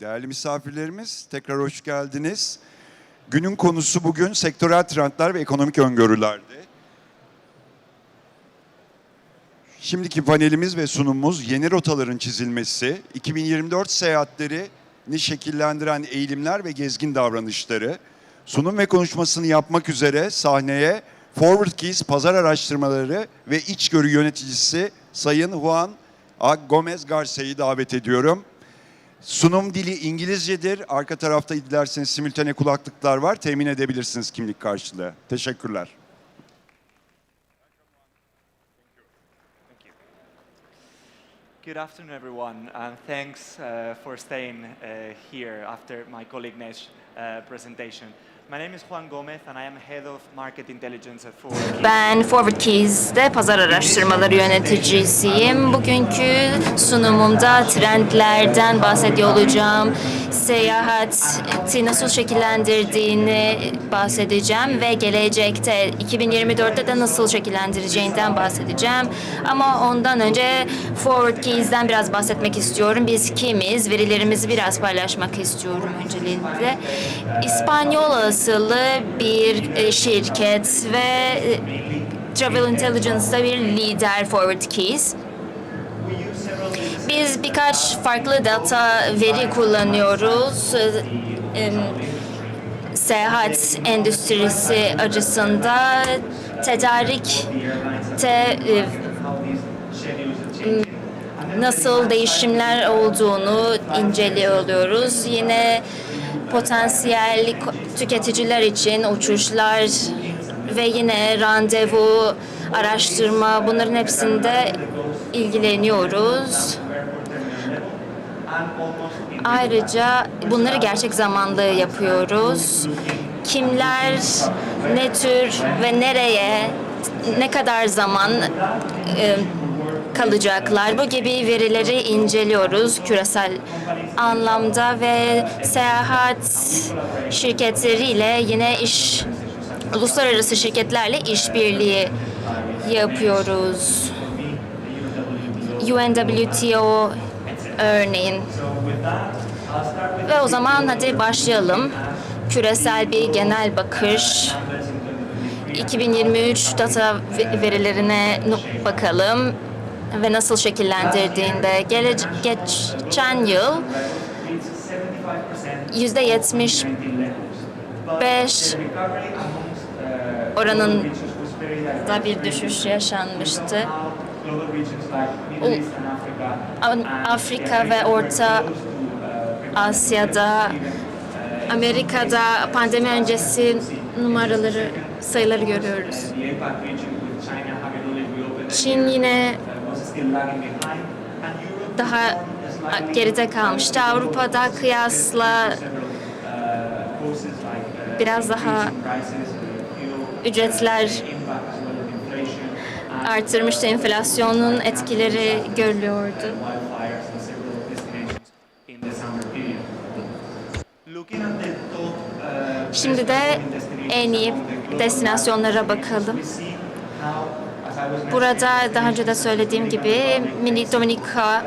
Değerli misafirlerimiz, tekrar hoş geldiniz. Günün konusu bugün sektörel trendler ve ekonomik öngörülerdi. Şimdiki panelimiz ve sunumumuz yeni rotaların çizilmesi, 2024 seyahatlerini şekillendiren eğilimler ve gezgin davranışları. Sunum ve konuşmasını yapmak üzere sahneye Forward Keys Pazar Araştırmaları ve İçgörü Yöneticisi Sayın Juan A. Gomez Garcia'yı davet ediyorum. Sunum dili İngilizcedir. Arka tarafta dilerseniz simültane kulaklıklar var. Temin edebilirsiniz kimlik karşılığı. Teşekkürler. Good afternoon, everyone, and thanks uh, for staying uh, here after my colleague Nesh uh, presentation. My name is Juan Gomez, and I am head of market intelligence at Forward. Ben Forward Keys'de pazar araştırmaları yöneticisiyim. Bugünkü sunumumda trendlerden bahsediyor olacağım. Seyahati nasıl şekillendirdiğini bahsedeceğim ve gelecekte 2024'te de nasıl şekillendireceğinden bahsedeceğim. Ama ondan önce Forward Keys'den biraz bahsetmek istiyorum. Biz kimiz? Verilerimizi biraz paylaşmak istiyorum öncelikle. İspanyol asıllı bir e, şirket ve e, Travel Intelligence'da bir lider Forward Keys. Biz birkaç farklı data veri kullanıyoruz. Em, Seyahat endüstrisi açısında tedarikte e, nasıl değişimler olduğunu inceliyoruz. Yine potansiyel tüketiciler için uçuşlar ve yine randevu, araştırma bunların hepsinde ilgileniyoruz. Ayrıca bunları gerçek zamanlı yapıyoruz. Kimler, ne tür ve nereye, ne kadar zaman e, kalacaklar. Bu gibi verileri inceliyoruz küresel anlamda ve seyahat şirketleriyle yine iş uluslararası şirketlerle işbirliği yapıyoruz. UNWTO örneğin. Ve o zaman hadi başlayalım. Küresel bir genel bakış. 2023 data ve- verilerine bakalım ve nasıl şekillendirdiğinde gele- geçen yıl yüzde 75 oranın da bir düşüş yaşanmıştı. Afrika ve Orta Asya'da, Amerika'da pandemi öncesi numaraları, sayıları görüyoruz. Çin yine daha geride kalmıştı. Avrupa'da kıyasla biraz daha ücretler artırmıştı. Enflasyonun etkileri görülüyordu. Şimdi de en iyi destinasyonlara bakalım. Burada daha önce de söylediğim gibi Mini Dominika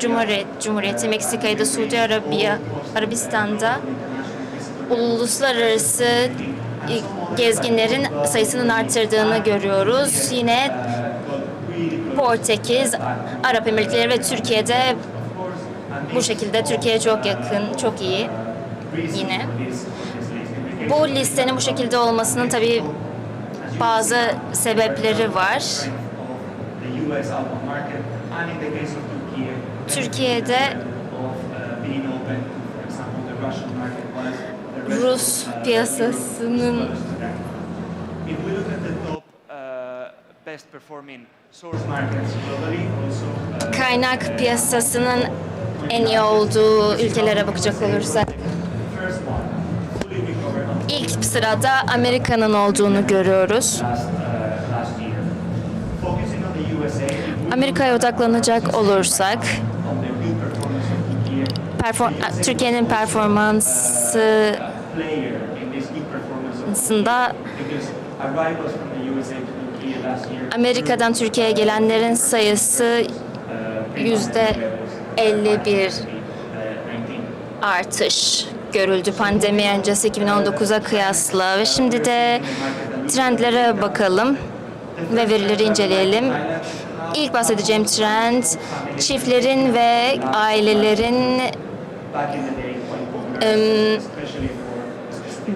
Cumhuriyet, Cumhuriyeti, Meksika'yı da Suudi Arabiya, Arabistan'da uluslararası gezginlerin sayısının arttırdığını görüyoruz. Yine Portekiz, Arap Emirlikleri ve Türkiye'de bu şekilde Türkiye'ye çok yakın, çok iyi yine. Bu listenin bu şekilde olmasının tabii bazı sebepleri var. Türkiye'de Rus piyasasının kaynak piyasasının en iyi olduğu ülkelere bakacak olursak ilk sırada Amerika'nın olduğunu görüyoruz. Amerika'ya odaklanacak olursak perform- Türkiye'nin performansında Amerika'dan Türkiye'ye gelenlerin sayısı yüzde 51. uh, 19 artış görüldü pandemi öncesi 2019'a kıyasla ve şimdi de trendlere bakalım ve verileri inceleyelim. İlk bahsedeceğim trend çiftlerin ve ailelerin for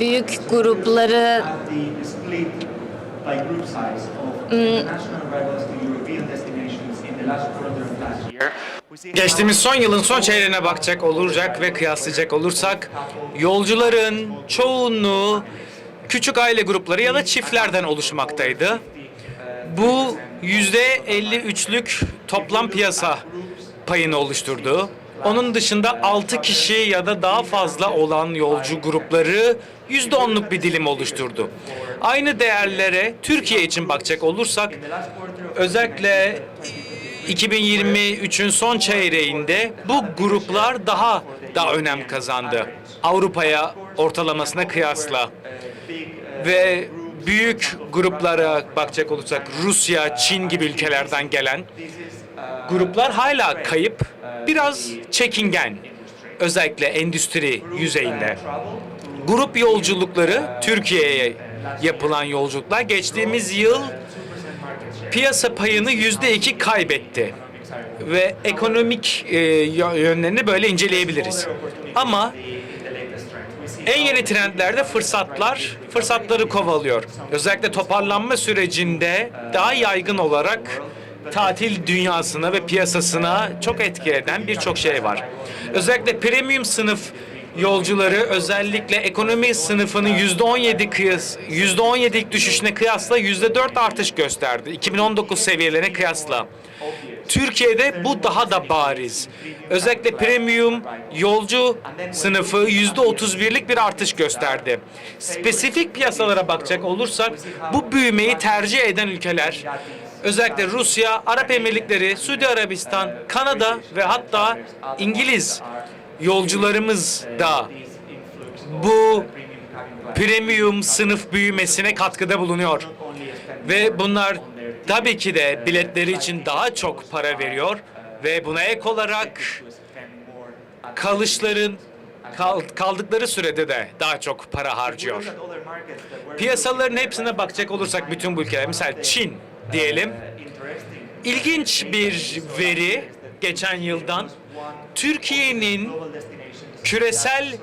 büyük grupları at Geçtiğimiz son yılın son çeyreğine bakacak olacak ve kıyaslayacak olursak yolcuların çoğunluğu küçük aile grupları ya da çiftlerden oluşmaktaydı. Bu yüzde 53'lük toplam piyasa payını oluşturdu. Onun dışında 6 kişi ya da daha fazla olan yolcu grupları %10'luk bir dilim oluşturdu. Aynı değerlere Türkiye için bakacak olursak özellikle 2023'ün son çeyreğinde bu gruplar daha da önem kazandı. Avrupa'ya ortalamasına kıyasla. Ve büyük gruplara bakacak olursak Rusya, Çin gibi ülkelerden gelen gruplar hala kayıp, biraz çekingen. Özellikle endüstri yüzeyinde. Grup yolculukları, Türkiye'ye yapılan yolculuklar geçtiğimiz yıl piyasa payını yüzde iki kaybetti. Ve ekonomik e, yönlerini böyle inceleyebiliriz. Ama en yeni trendlerde fırsatlar, fırsatları kovalıyor. Özellikle toparlanma sürecinde daha yaygın olarak tatil dünyasına ve piyasasına çok etki eden birçok şey var. Özellikle premium sınıf yolcuları özellikle ekonomi sınıfının %17 kıyas %17'lik düşüşüne kıyasla %4 artış gösterdi. 2019 seviyelerine kıyasla. Türkiye'de bu daha da bariz. Özellikle premium yolcu sınıfı yüzde 31'lik bir artış gösterdi. Spesifik piyasalara bakacak olursak bu büyümeyi tercih eden ülkeler özellikle Rusya, Arap Emirlikleri, Suudi Arabistan, Kanada ve hatta İngiliz yolcularımız da bu premium sınıf büyümesine katkıda bulunuyor. Ve bunlar tabii ki de biletleri için daha çok para veriyor ve buna ek olarak kalışların kal- kaldıkları sürede de daha çok para harcıyor. Piyasaların hepsine bakacak olursak bütün bu ülkeler, mesela Çin diyelim. İlginç bir veri geçen yıldan Türkiye'nin küresel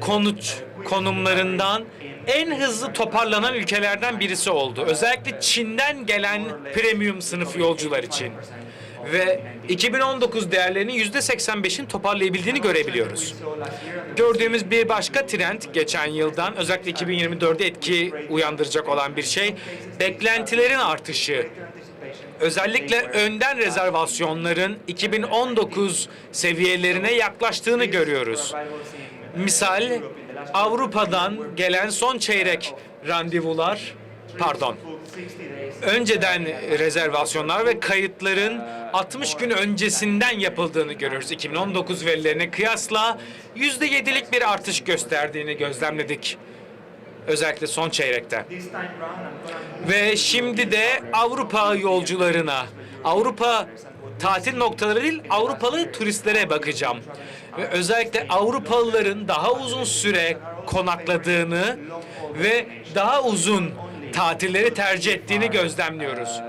konut konumlarından en hızlı toparlanan ülkelerden birisi oldu. Özellikle Çin'den gelen premium sınıf yolcular için. Ve 2019 değerlerinin %85'in toparlayabildiğini görebiliyoruz. Gördüğümüz bir başka trend geçen yıldan özellikle 2024'de etki uyandıracak olan bir şey beklentilerin artışı. Özellikle önden rezervasyonların 2019 seviyelerine yaklaştığını görüyoruz. Misal Avrupa'dan gelen son çeyrek randevular, pardon, önceden rezervasyonlar ve kayıtların 60 gün öncesinden yapıldığını görüyoruz. 2019 verilerine kıyasla %7'lik bir artış gösterdiğini gözlemledik. Özellikle son çeyrekte. Ve şimdi de Avrupa yolcularına, Avrupa tatil noktaları değil, Avrupalı turistlere bakacağım. Ve özellikle Avrupalıların daha uzun süre konakladığını ve daha uzun tatilleri tercih ettiğini gözlemliyoruz.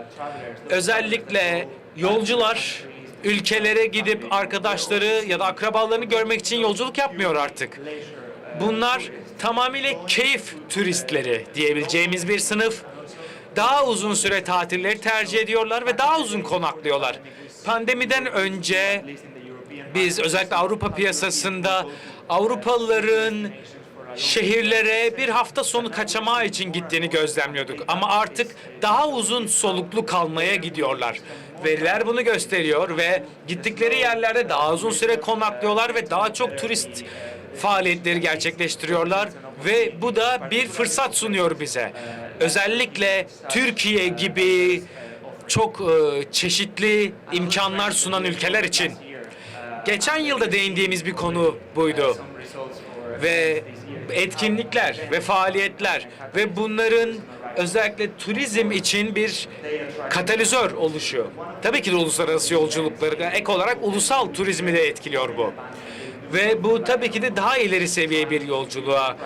Özellikle yolcular ülkelere gidip arkadaşları ya da akrabalarını görmek için yolculuk yapmıyor artık. Bunlar tamamıyla keyif turistleri diyebileceğimiz bir sınıf. Daha uzun süre tatilleri tercih ediyorlar ve daha uzun konaklıyorlar. Pandemiden önce biz özellikle Avrupa piyasasında Avrupalıların şehirlere bir hafta sonu kaçamağı için gittiğini gözlemliyorduk. Ama artık daha uzun soluklu kalmaya gidiyorlar. Veriler bunu gösteriyor ve gittikleri yerlerde daha uzun süre konaklıyorlar ve daha çok turist faaliyetleri gerçekleştiriyorlar ve bu da bir fırsat sunuyor bize. Özellikle Türkiye gibi çok e, çeşitli imkanlar sunan ülkeler için. Geçen yılda değindiğimiz bir konu buydu. Ve etkinlikler ve faaliyetler ve bunların özellikle turizm için bir katalizör oluşu. Tabii ki de uluslararası yolculukları da ek olarak ulusal turizmi de etkiliyor bu. Ve bu tabii ki de daha ileri seviye bir yolculuğa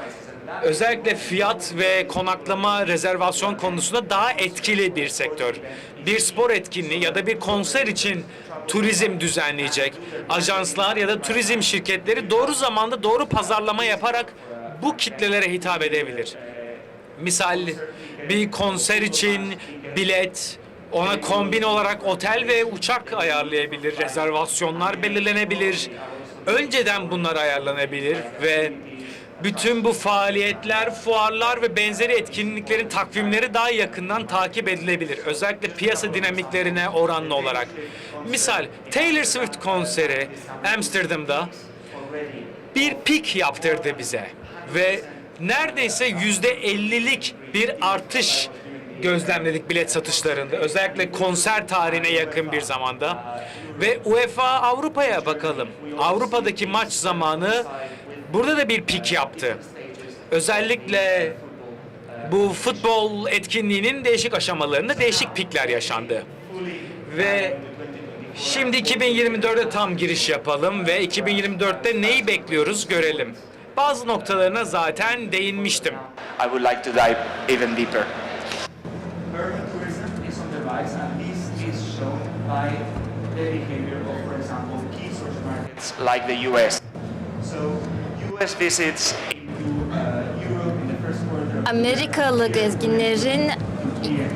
özellikle fiyat ve konaklama rezervasyon konusunda daha etkili bir sektör. Bir spor etkinliği ya da bir konser için turizm düzenleyecek ajanslar ya da turizm şirketleri doğru zamanda doğru pazarlama yaparak bu kitlelere hitap edebilir. Misal bir konser için bilet, ona kombin olarak otel ve uçak ayarlayabilir, rezervasyonlar belirlenebilir. Önceden bunlar ayarlanabilir ve bütün bu faaliyetler, fuarlar ve benzeri etkinliklerin takvimleri daha yakından takip edilebilir. Özellikle piyasa dinamiklerine oranlı olarak. Misal Taylor Swift konseri Amsterdam'da bir pik yaptırdı bize ve neredeyse yüzde ellilik bir artış gözlemledik bilet satışlarında. Özellikle konser tarihine yakın bir zamanda. Ve UEFA Avrupa'ya bakalım. Avrupa'daki maç zamanı burada da bir pik yaptı. Özellikle bu futbol etkinliğinin değişik aşamalarında değişik pikler yaşandı. Ve Şimdi 2024'e tam giriş yapalım ve 2024'te neyi bekliyoruz görelim. Bazı noktalarına zaten değinmiştim. I would like to dive even deeper. Markets like the US. So, US visits uh, Europe in the first quarter. Amerikalı gezginlerin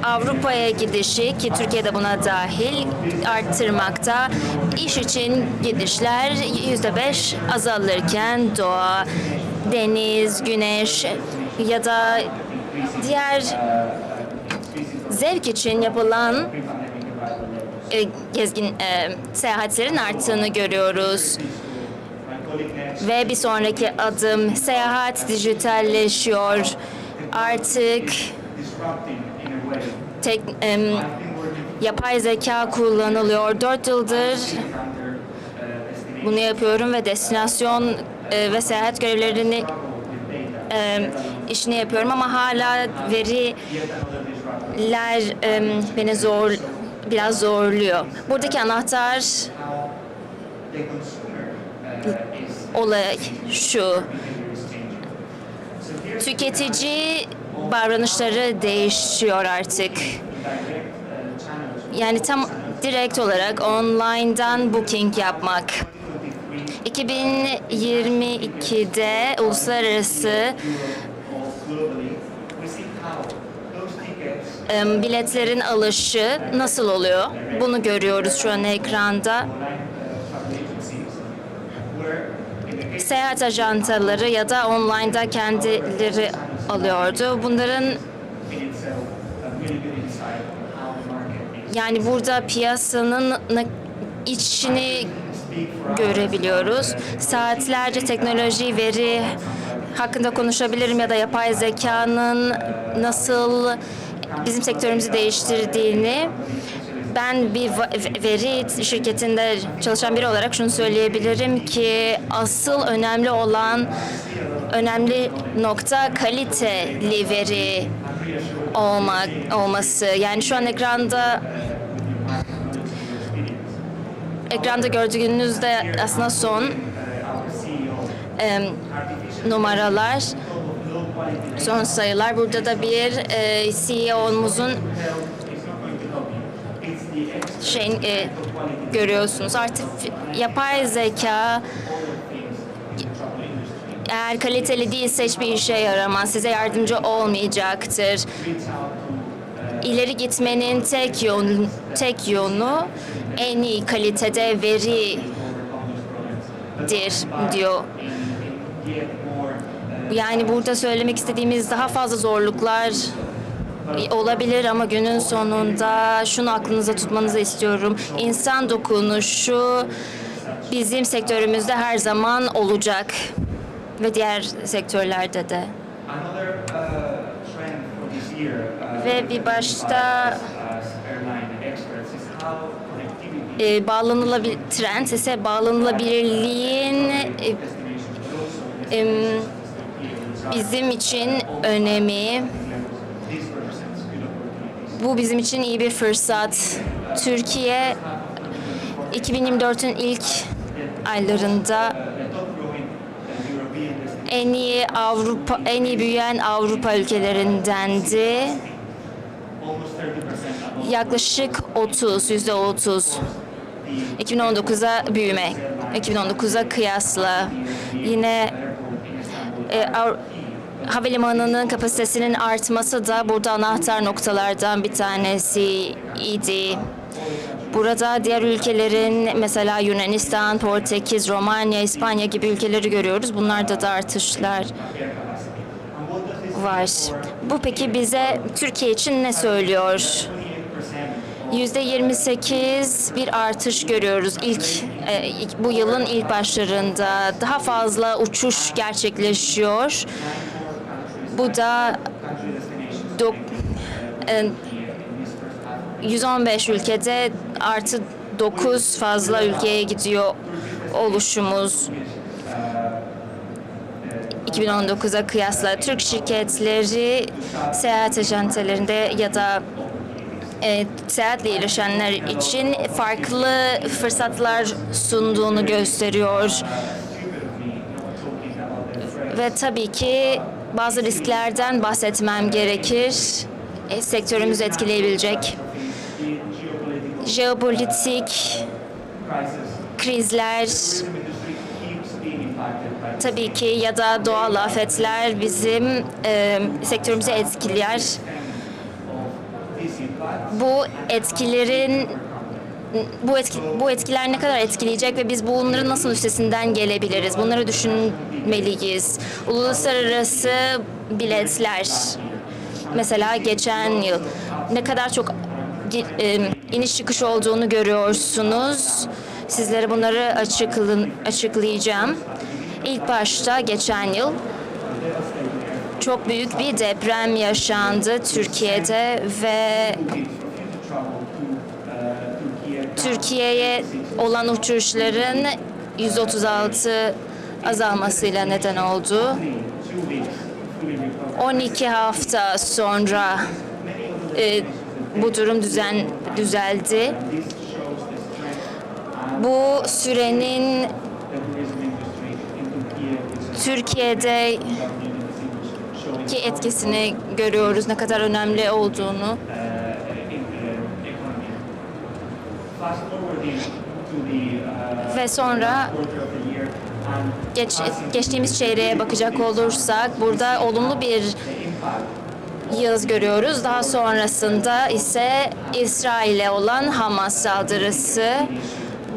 Avrupa'ya gidişi ki Türkiye'de buna dahil arttırmakta. İş için gidişler yüzde beş azalırken doğa, deniz, güneş ya da diğer zevk için yapılan e, gezgin e, seyahatlerin arttığını görüyoruz. Ve bir sonraki adım seyahat dijitalleşiyor. Artık tek, em, yapay zeka kullanılıyor. Dört yıldır bunu yapıyorum ve destinasyon e, ve seyahat görevlerini e, işini yapıyorum ama hala veriler em, beni zor biraz zorluyor. Buradaki anahtar olay şu. Tüketici davranışları değişiyor artık. Yani tam direkt olarak online'dan booking yapmak. 2022'de uluslararası biletlerin alışı nasıl oluyor? Bunu görüyoruz şu an ekranda. Seyahat ajantaları ya da online'da kendileri alıyordu. Bunların yani burada piyasanın içini görebiliyoruz. Saatlerce teknoloji, veri hakkında konuşabilirim ya da yapay zekanın nasıl bizim sektörümüzü değiştirdiğini ben bir veri şirketinde çalışan biri olarak şunu söyleyebilirim ki asıl önemli olan önemli nokta kaliteli veri olmak olması. Yani şu an ekranda ekranda gördüğünüzde aslında son em, numaralar son sayılar. Burada da bir e, CEO'muzun şey e, görüyorsunuz. Artık yapay zeka eğer kaliteli değilse hiçbir işe yaramaz. Size yardımcı olmayacaktır. İleri gitmenin tek yolu, tek yolu en iyi kalitede veridir diyor. Yani burada söylemek istediğimiz daha fazla zorluklar olabilir ama günün sonunda şunu aklınıza tutmanızı istiyorum. İnsan dokunuşu bizim sektörümüzde her zaman olacak ve diğer sektörlerde de. Ve bir başta e, bağlanılabilir trend ise bağlanılabilirliğin e, em, bizim için önemi. Bu bizim için iyi bir fırsat. Türkiye 2024'ün ilk aylarında en iyi Avrupa en iyi büyüyen Avrupa ülkelerindendi. Yaklaşık 30, yüzde 30. 2019'a büyüme. 2019'a kıyasla yine e, havalimanının kapasitesinin artması da burada anahtar noktalardan bir tanesiydi. Burada diğer ülkelerin mesela Yunanistan, Portekiz, Romanya, İspanya gibi ülkeleri görüyoruz. Bunlarda da artışlar var. Bu peki bize Türkiye için ne söylüyor? %28 bir artış görüyoruz e, ilk- bu yılın ilk başlarında. Daha fazla uçuş gerçekleşiyor. Bu da dok- e, 115 ülkede artı 9 fazla ülkeye gidiyor oluşumuz. 2019'a kıyasla Türk şirketleri seyahat ajantelerinde ya da e, seyahatle ilişenler için farklı fırsatlar sunduğunu gösteriyor. Ve tabii ki bazı risklerden bahsetmem gerekir. E, sektörümüzü etkileyebilecek jeopolitik krizler tabii ki ya da doğal afetler bizim e, sektörümüzü etkiler. Bu etkilerin bu etki, bu etkiler ne kadar etkileyecek ve biz bunların nasıl üstesinden gelebiliriz? Bunları düşünmeliyiz. Uluslararası biletler mesela geçen yıl ne kadar çok iniş çıkış olduğunu görüyorsunuz. Sizlere bunları açıklı, açıklayacağım. İlk başta geçen yıl çok büyük bir deprem yaşandı Türkiye'de ve Türkiye'ye olan uçuşların 136 azalmasıyla neden oldu. 12 hafta sonra e, bu durum düzen düzeldi. Bu sürenin Türkiye'de ki etkisini görüyoruz ne kadar önemli olduğunu. Ve sonra geç, geçtiğimiz çeyreğe bakacak olursak burada olumlu bir yıl görüyoruz. Daha sonrasında ise İsrail'e olan Hamas saldırısı.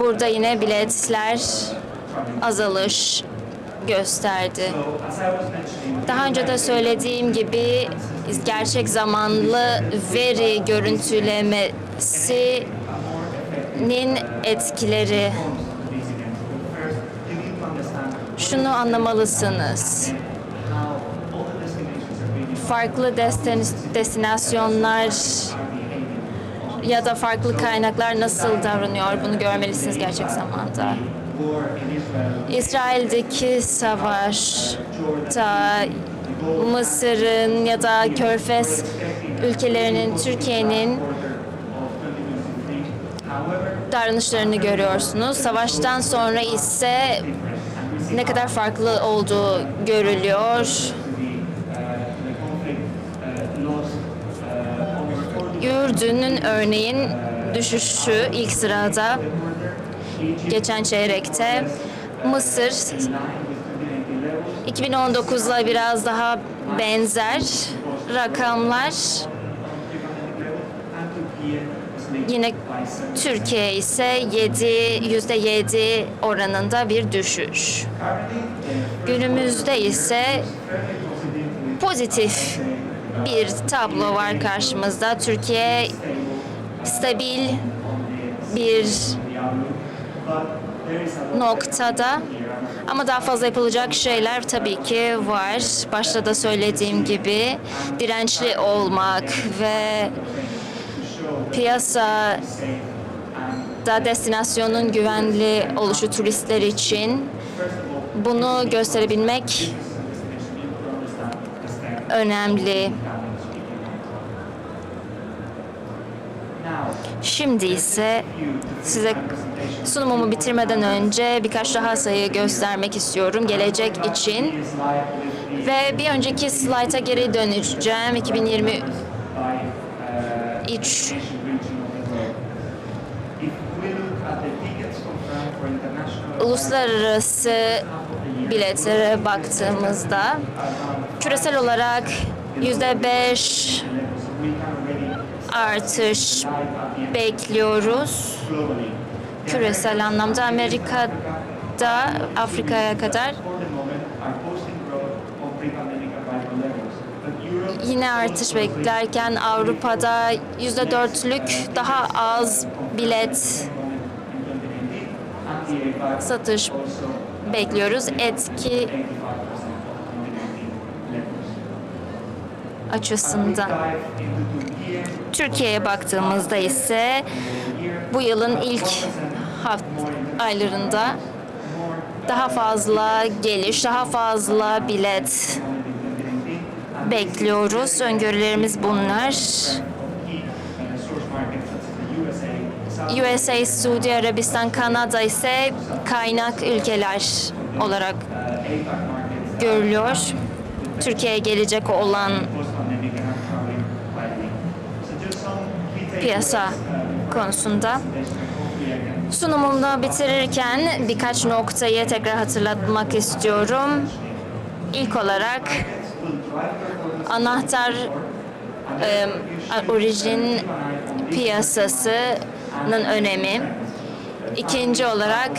Burada yine biletler azalış gösterdi. Daha önce de söylediğim gibi gerçek zamanlı veri görüntülemesinin etkileri şunu anlamalısınız. Farklı destin- destinasyonlar ya da farklı kaynaklar nasıl davranıyor bunu görmelisiniz gerçek zamanda. İsrail'deki savaşta Mısır'ın ya da Körfez ülkelerinin, Türkiye'nin davranışlarını görüyorsunuz. Savaştan sonra ise ne kadar farklı olduğu görülüyor. Ürdün'ün örneğin düşüşü ilk sırada geçen çeyrekte. Mısır 2019'la biraz daha benzer rakamlar. Yine Türkiye ise 7 yüzde 7 oranında bir düşüş. Günümüzde ise pozitif bir tablo var karşımızda. Türkiye stabil bir noktada ama daha fazla yapılacak şeyler tabii ki var. Başta da söylediğim gibi dirençli olmak ve piyasa da destinasyonun güvenli oluşu turistler için bunu gösterebilmek önemli. Şimdi ise size sunumumu bitirmeden önce birkaç daha sayı göstermek istiyorum gelecek için. Ve bir önceki slayta geri döneceğim. 2023 uluslararası biletlere baktığımızda küresel olarak yüzde beş artış bekliyoruz. Küresel anlamda Amerika'da Afrika'ya kadar yine artış beklerken Avrupa'da yüzde dörtlük daha az bilet satış bekliyoruz. Etki açısından. Türkiye'ye baktığımızda ise bu yılın ilk haft aylarında daha fazla geliş, daha fazla bilet bekliyoruz. Öngörülerimiz bunlar. USA, Suudi Arabistan, Kanada ise kaynak ülkeler olarak görülüyor. Türkiye'ye gelecek olan piyasa konusunda. Sunumumu bitirirken birkaç noktayı tekrar hatırlatmak istiyorum. İlk olarak anahtar e, orijin piyasasının önemi. İkinci olarak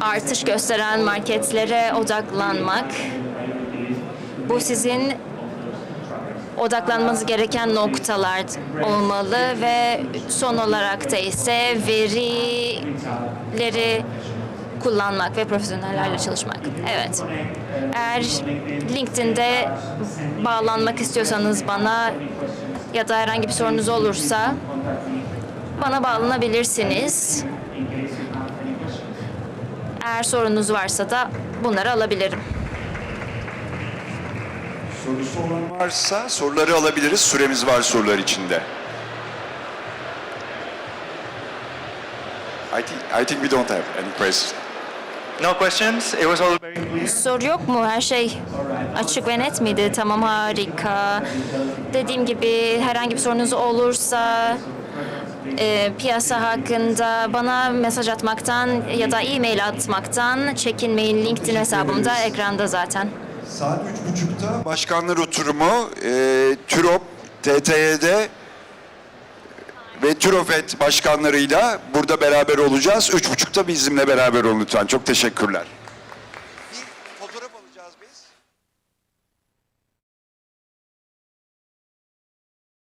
artış gösteren marketlere odaklanmak. Bu sizin odaklanmanız gereken noktalar olmalı ve son olarak da ise verileri kullanmak ve profesyonellerle çalışmak. Evet. Eğer LinkedIn'de bağlanmak istiyorsanız bana ya da herhangi bir sorunuz olursa bana bağlanabilirsiniz. Eğer sorunuz varsa da bunları alabilirim. Sorusu olan varsa soruları alabiliriz. Süremiz var sorular içinde. I think, I think we don't have any questions. No questions? It was all very clear. Soru yok mu? Her şey açık ve net miydi? Tamam harika. Dediğim gibi herhangi bir sorunuz olursa e, piyasa hakkında bana mesaj atmaktan ya da e-mail atmaktan çekinmeyin. LinkedIn hesabımda ekranda zaten. Saat üç buçukta başkanlar oturumu e, TÜROP, TTY'de ve TÜROFET başkanlarıyla burada beraber olacağız. Üç buçukta bizimle beraber olun lütfen. Çok teşekkürler.